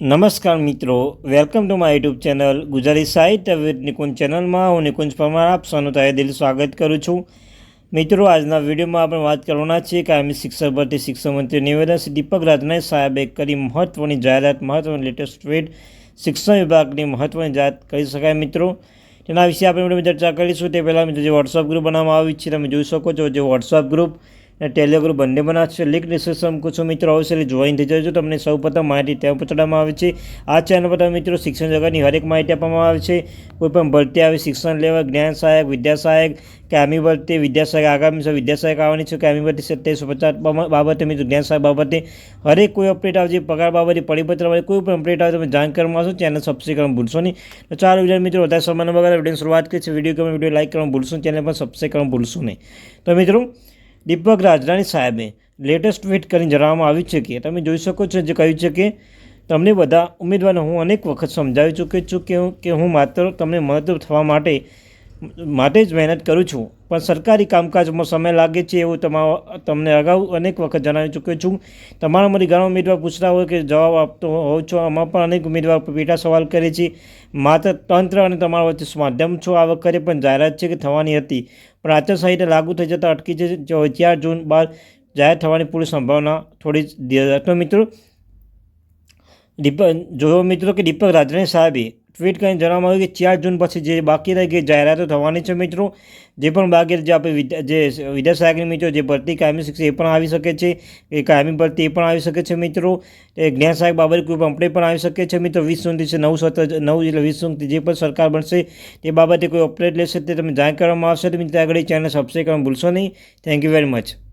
નમસ્કાર મિત્રો welcome to my YouTube channel Gujarati સાહિત્ય નિકુંજ ચેનલમાં હું નિકુંજ પરમાર, આપ સૌનું તહે દિલ સ્વાગત કરું છું. મિત્રો, આજના વિડીયોમાં આપણે વાત કરવાના છીએ કાયમી શિક્ષક ભરતી શિક્ષણ મંત્રી નિવેદન શ્રી દીપક રાજનાય સાહેબે કરી મહત્ત્વની જાહેરાત મહત્ત્વની લેટેસ્ટ ટ્રેડ શિક્ષણ વિભાગની મહત્ત્વની જાહેરાત કરી શકાય મિત્રો. તેના વિશે આપણે ચર્ચા કરીશું. તે પહેલાં મિત્રો, જે વોટ્સઅપ ગ્રુપ બનાવવામાં આવ્યું છે, તમે જોઈ શકો છો, જે વોટ્સઅપ ગ્રુપ અને ટેલિગ્રુપ બંને બનાવશે. લિંક ડિસ્ક્રિપ્શન મૂકું મિત્રો મિત્રો એટલે જોઈન થઈ જજો. તમને સૌ પ્રથમ માહિતી ત્યાં પહોંચાડવામાં આવે છે. આ ચેનલ પર મિત્રો શિક્ષણ જગતની હરેક માહિતી આપવામાં આવે છે. કોઈ પણ ભરતી આવે, શિક્ષણ લેવા, જ્ઞાન સહાયક, વિદ્યા સહાયક કાયમી ભરતી, વિદ્યા સહાયક, આગામી છે વિદ્યા સહાયક આવવાની છે કાયમી ભરતી સત્યાવીસો પચાસ બાબતે મિત્રો જ્ઞાન સહાયક બાબતે હરેક કોઈ અપડેટ આવશે, પગાર બાબતે, પરિપત્ર બાબતે, કોઈ પણ અપડેટ આવે તમે જાણ કરવામાં આવશો ચેનલ સબસ્ક્રાઈબ કરવાનું ભૂલશો નહીં. તો ચાલો વીડિયો મિત્રો, વધારે સમાન વગર વીડિયો શરૂઆત કરી છે વીડિયો ગમે વીડિયો લાઇક કરવાનું ભૂલશો ચેનલ પણ સબસ્ક્રાઈબ કરવાનું ભૂલશો નહીં. તો મિત્રો દીપક રાજરાણી સાહેબે લેટેસ્ટ ટ્વીટ કરીને જણાવવામાં આવ્યું છે કે, તમે જોઈ શકો છો જે કહ્યું છે કે, તમને બધા ઉમેદવારને હું અનેક વખત સમજાવી ચૂક્યો છું કે હું માત્ર તમને મદદ થવા માટે માટે જ મહેનત કરું છું. પણ સરકારી કામકાજમાં સમય લાગે છે એવું તમારો તમને અગાઉ અનેક વખત જણાવી ચૂક્યો છું. તમારામાંથી ઘણા ઉમેદવાર પૂછતા હોય કે જવાબ આપતો હોવ છો. આમાં પણ અનેક ઉમેદવાર પેટા સવાલ કરે છે. માત્ર તંત્ર અને તમારા વચ્ચે માધ્યમ છો આ વખતે, પણ જાહેરાત છે કે થવાની હતી. પણ આચારસંહિતા લાગુ થઈ જતાં અટકી છે ચાર જૂન બાદ જાહેર થવાની પૂરી સંભાવના થોડી તો મિત્રો, દીપક જોયો મિત્રો કે દીપક રાજણી સાહેબે ટ્વીટ કરીને જણાવવામાં આવ્યું કે ચાર જૂન પછી જે બાકી રહી ગઈ જાહેરાતો થવાની છે મિત્રો, જે પણ બાકી જે આપણે જે વિદ્યા સહાયકની મિત્રો, જે ભરતી કાયમી શિક્ષક એ પણ આવી શકે છે. એ કાયમી ભરતી એ પણ આવી શકે છે મિત્રો. એ જ્ઞાન સહાયક બાબતે કોઈ અપડેટ પણ આવી શકે છે મિત્રો. વીસ જૂનથી છે, નવ સત્ર, નવ એટલે વીસ જૂનથી જે પણ સરકાર બનશે, તે બાબતે કોઈ અપડેટ લેશે તે તમે જાણ કરવામાં આવશે. તો મિત્રો, આગળ ચેનલ સબસ્ક્રાઈબ કરવાનું ભૂલશો નહીં. Thank you very much